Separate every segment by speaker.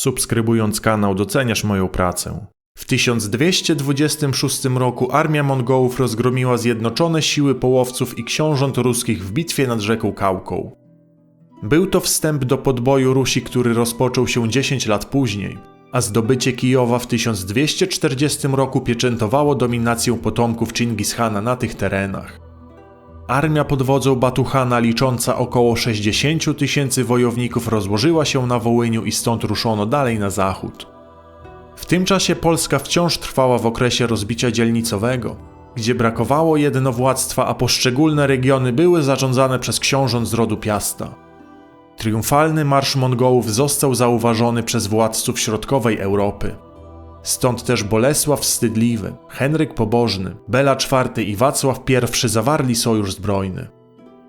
Speaker 1: Subskrybując kanał doceniasz moją pracę. W 1226 roku armia Mongołów rozgromiła zjednoczone siły połowców i książąt ruskich w bitwie nad rzeką Kałką. Był to wstęp do podboju Rusi, który rozpoczął się 10 lat później, a zdobycie Kijowa w 1240 roku pieczętowało dominację potomków Chingishana na tych terenach. Armia pod wodzą Batuhana licząca około 60 tysięcy wojowników rozłożyła się na Wołyniu i stąd ruszono dalej na zachód. W tym czasie Polska wciąż trwała w okresie rozbicia dzielnicowego, gdzie brakowało jednowładztwa, a poszczególne regiony były zarządzane przez książąt z rodu Piasta. Triumfalny marsz Mongołów został zauważony przez władców środkowej Europy. Stąd też Bolesław Wstydliwy, Henryk Pobożny, Bela IV i Wacław I zawarli sojusz zbrojny.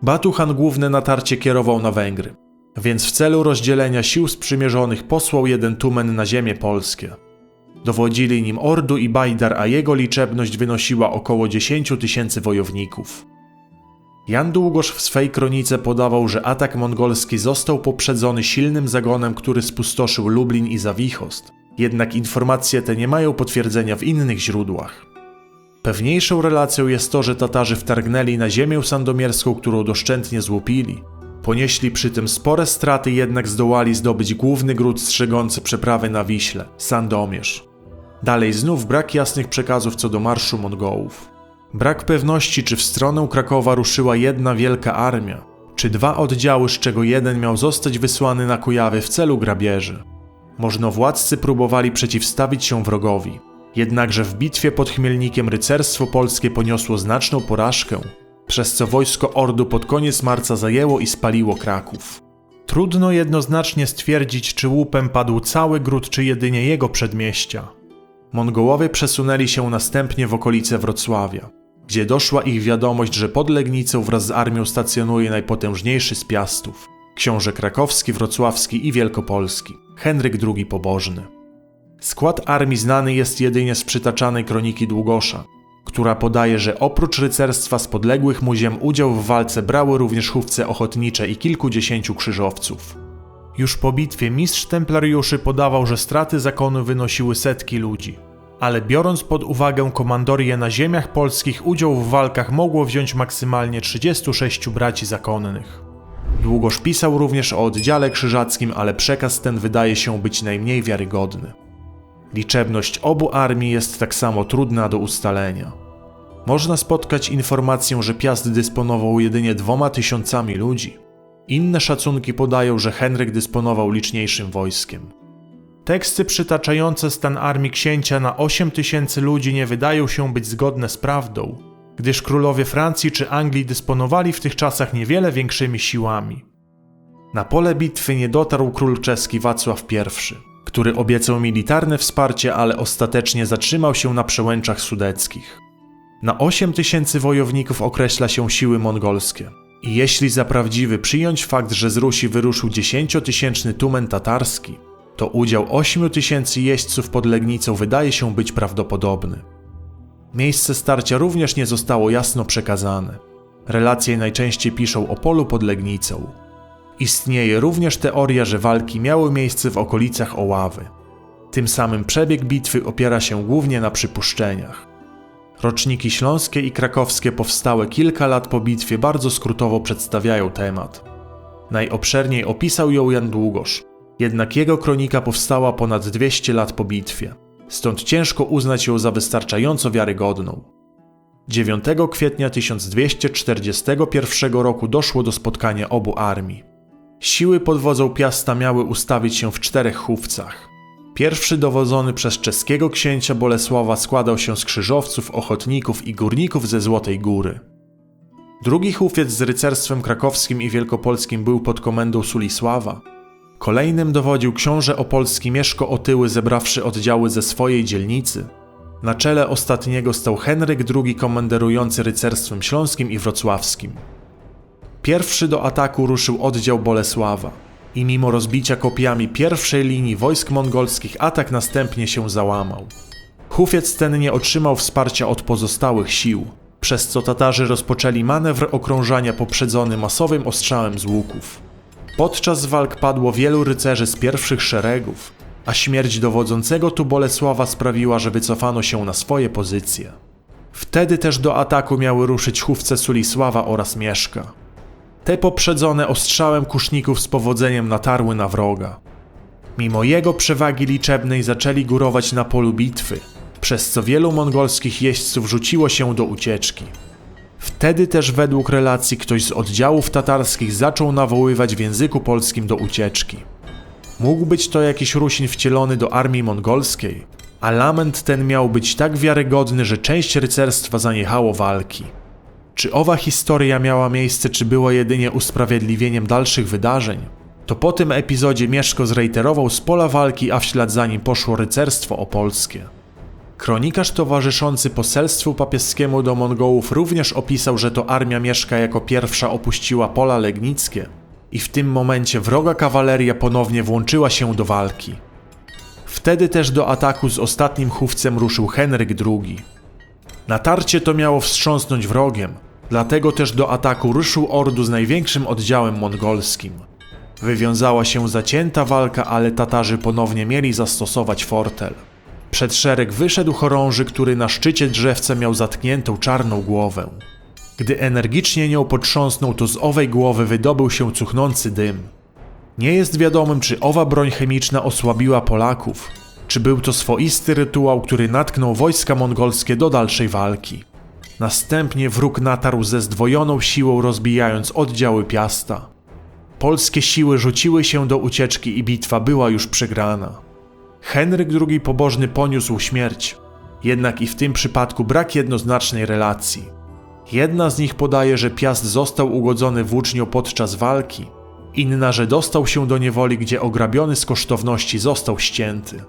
Speaker 1: Batuhan główne natarcie kierował na Węgry, więc w celu rozdzielenia sił sprzymierzonych posłał jeden tumen na ziemię polskie. Dowodzili nim Ordu i Bajdar, a jego liczebność wynosiła około 10 tysięcy wojowników. Jan Długosz w swej kronice podawał, że atak mongolski został poprzedzony silnym zagonem, który spustoszył Lublin i Zawichost, jednak informacje te nie mają potwierdzenia w innych źródłach. Pewniejszą relacją jest to, że Tatarzy wtargnęli na ziemię sandomierską, którą doszczętnie złupili. Ponieśli przy tym spore straty, jednak zdołali zdobyć główny gród strzegący przeprawy na Wiśle Sandomierz. Dalej znów brak jasnych przekazów co do marszu Mongołów. Brak pewności, czy w stronę Krakowa ruszyła jedna wielka armia, czy dwa oddziały, z czego jeden miał zostać wysłany na Kujawy w celu grabieży. Możnowładcy próbowali przeciwstawić się wrogowi, jednakże w bitwie pod Chmielnikiem rycerstwo polskie poniosło znaczną porażkę, przez co wojsko Ordu pod koniec marca zajęło i spaliło Kraków. Trudno jednoznacznie stwierdzić, czy łupem padł cały gród, czy jedynie jego przedmieścia. Mongołowie przesunęli się następnie w okolice Wrocławia, gdzie doszła ich wiadomość, że pod Legnicą wraz z armią stacjonuje najpotężniejszy z piastów książę krakowski, wrocławski i wielkopolski, Henryk II Pobożny. Skład armii znany jest jedynie z przytaczanej kroniki Długosza, która podaje, że oprócz rycerstwa z podległych mu ziem udział w walce brały również chówce ochotnicze i kilkudziesięciu krzyżowców. Już po bitwie mistrz templariuszy podawał, że straty zakonu wynosiły setki ludzi, ale biorąc pod uwagę komandorię na ziemiach polskich, udział w walkach mogło wziąć maksymalnie 36 braci zakonnych. Długoż pisał również o oddziale krzyżackim, ale przekaz ten wydaje się być najmniej wiarygodny. Liczebność obu armii jest tak samo trudna do ustalenia. Można spotkać informację, że Piast dysponował jedynie dwoma tysiącami ludzi. Inne szacunki podają, że Henryk dysponował liczniejszym wojskiem. Teksty przytaczające stan armii księcia na 8 tysięcy ludzi nie wydają się być zgodne z prawdą, gdyż królowie Francji czy Anglii dysponowali w tych czasach niewiele większymi siłami. Na pole bitwy nie dotarł król czeski Wacław I, który obiecał militarne wsparcie, ale ostatecznie zatrzymał się na przełęczach sudeckich. Na 8 tysięcy wojowników określa się siły mongolskie. I jeśli za prawdziwy przyjąć fakt, że z Rusi wyruszył dziesięciotysięczny tumen tatarski, to udział 8 tysięcy jeźdźców pod Legnicą wydaje się być prawdopodobny. Miejsce starcia również nie zostało jasno przekazane. Relacje najczęściej piszą o polu pod Legnicą. Istnieje również teoria, że walki miały miejsce w okolicach Oławy. Tym samym przebieg bitwy opiera się głównie na przypuszczeniach. Roczniki śląskie i krakowskie powstałe kilka lat po bitwie bardzo skrótowo przedstawiają temat. Najobszerniej opisał ją Jan Długosz, jednak jego kronika powstała ponad 200 lat po bitwie stąd ciężko uznać ją za wystarczająco wiarygodną. 9 kwietnia 1241 roku doszło do spotkania obu armii. Siły pod wodzą Piasta miały ustawić się w czterech chówcach. Pierwszy dowodzony przez czeskiego księcia Bolesława składał się z krzyżowców, ochotników i górników ze Złotej Góry. Drugi chówiec z rycerstwem krakowskim i wielkopolskim był pod komendą Sulisława, Kolejnym dowodził książę opolski Mieszko Otyły, zebrawszy oddziały ze swojej dzielnicy. Na czele ostatniego stał Henryk II, komenderujący rycerstwem śląskim i wrocławskim. Pierwszy do ataku ruszył oddział Bolesława i mimo rozbicia kopiami pierwszej linii wojsk mongolskich atak następnie się załamał. Hufiec ten nie otrzymał wsparcia od pozostałych sił, przez co Tatarzy rozpoczęli manewr okrążania poprzedzony masowym ostrzałem z łuków. Podczas walk padło wielu rycerzy z pierwszych szeregów, a śmierć dowodzącego tu Bolesława sprawiła, że wycofano się na swoje pozycje. Wtedy też do ataku miały ruszyć chówce Sulisława oraz Mieszka. Te poprzedzone ostrzałem kuszników z powodzeniem natarły na wroga. Mimo jego przewagi liczebnej zaczęli górować na polu bitwy, przez co wielu mongolskich jeźdźców rzuciło się do ucieczki. Wtedy też według relacji ktoś z oddziałów tatarskich zaczął nawoływać w języku polskim do ucieczki. Mógł być to jakiś Rusin wcielony do armii mongolskiej, a lament ten miał być tak wiarygodny, że część rycerstwa zaniechało walki. Czy owa historia miała miejsce, czy była jedynie usprawiedliwieniem dalszych wydarzeń? To po tym epizodzie Mieszko zrejterował z pola walki, a w ślad za nim poszło rycerstwo opolskie. Kronikarz towarzyszący poselstwu papieskiemu do Mongołów również opisał, że to armia Mieszka jako pierwsza opuściła pola legnickie i w tym momencie wroga kawaleria ponownie włączyła się do walki. Wtedy też do ataku z ostatnim chówcem ruszył Henryk II. Natarcie to miało wstrząsnąć wrogiem, dlatego też do ataku ruszył ordu z największym oddziałem mongolskim. Wywiązała się zacięta walka, ale Tatarzy ponownie mieli zastosować fortel. Przed szereg wyszedł chorąży, który na szczycie drzewca miał zatkniętą czarną głowę. Gdy energicznie nią potrząsnął, to z owej głowy wydobył się cuchnący dym. Nie jest wiadomym, czy owa broń chemiczna osłabiła Polaków, czy był to swoisty rytuał, który natknął wojska mongolskie do dalszej walki. Następnie wróg natarł ze zdwojoną siłą, rozbijając oddziały Piasta. Polskie siły rzuciły się do ucieczki i bitwa była już przegrana. Henryk II pobożny poniósł śmierć, jednak i w tym przypadku brak jednoznacznej relacji. Jedna z nich podaje, że Piast został ugodzony włócznią podczas walki, inna, że dostał się do niewoli, gdzie ograbiony z kosztowności został ścięty.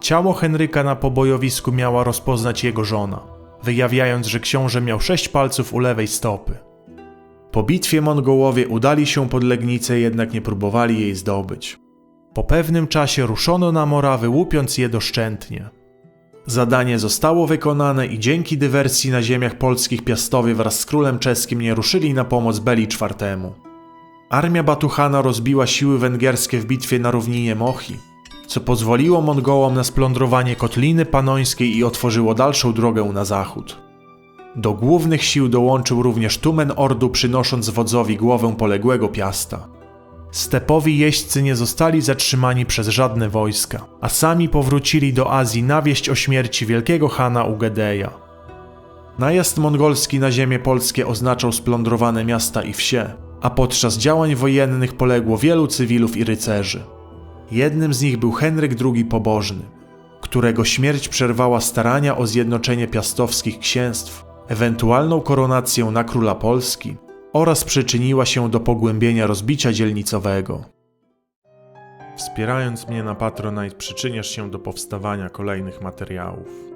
Speaker 1: Ciało Henryka na pobojowisku miała rozpoznać jego żona, wyjawiając, że książę miał sześć palców u lewej stopy. Po bitwie Mongołowie udali się pod Legnicę, jednak nie próbowali jej zdobyć. Po pewnym czasie ruszono na Morawy, łupiąc je doszczętnie. Zadanie zostało wykonane i dzięki dywersji na ziemiach polskich Piastowie wraz z królem czeskim nie ruszyli na pomoc Beli IV. Armia Batuchana rozbiła siły węgierskie w bitwie na równinie Mochi, co pozwoliło Mongołom na splądrowanie Kotliny Panońskiej i otworzyło dalszą drogę na zachód. Do głównych sił dołączył również Tumen Ordu, przynosząc wodzowi głowę poległego Piasta. Stepowi jeźdźcy nie zostali zatrzymani przez żadne wojska, a sami powrócili do Azji na wieść o śmierci wielkiego Hana Ugedeja. Najazd mongolski na ziemię polskie oznaczał splądrowane miasta i wsie, a podczas działań wojennych poległo wielu cywilów i rycerzy. Jednym z nich był Henryk II Pobożny, którego śmierć przerwała starania o zjednoczenie piastowskich księstw, ewentualną koronację na króla Polski oraz przyczyniła się do pogłębienia rozbicia dzielnicowego. Wspierając mnie na Patronite przyczyniasz się do powstawania kolejnych materiałów.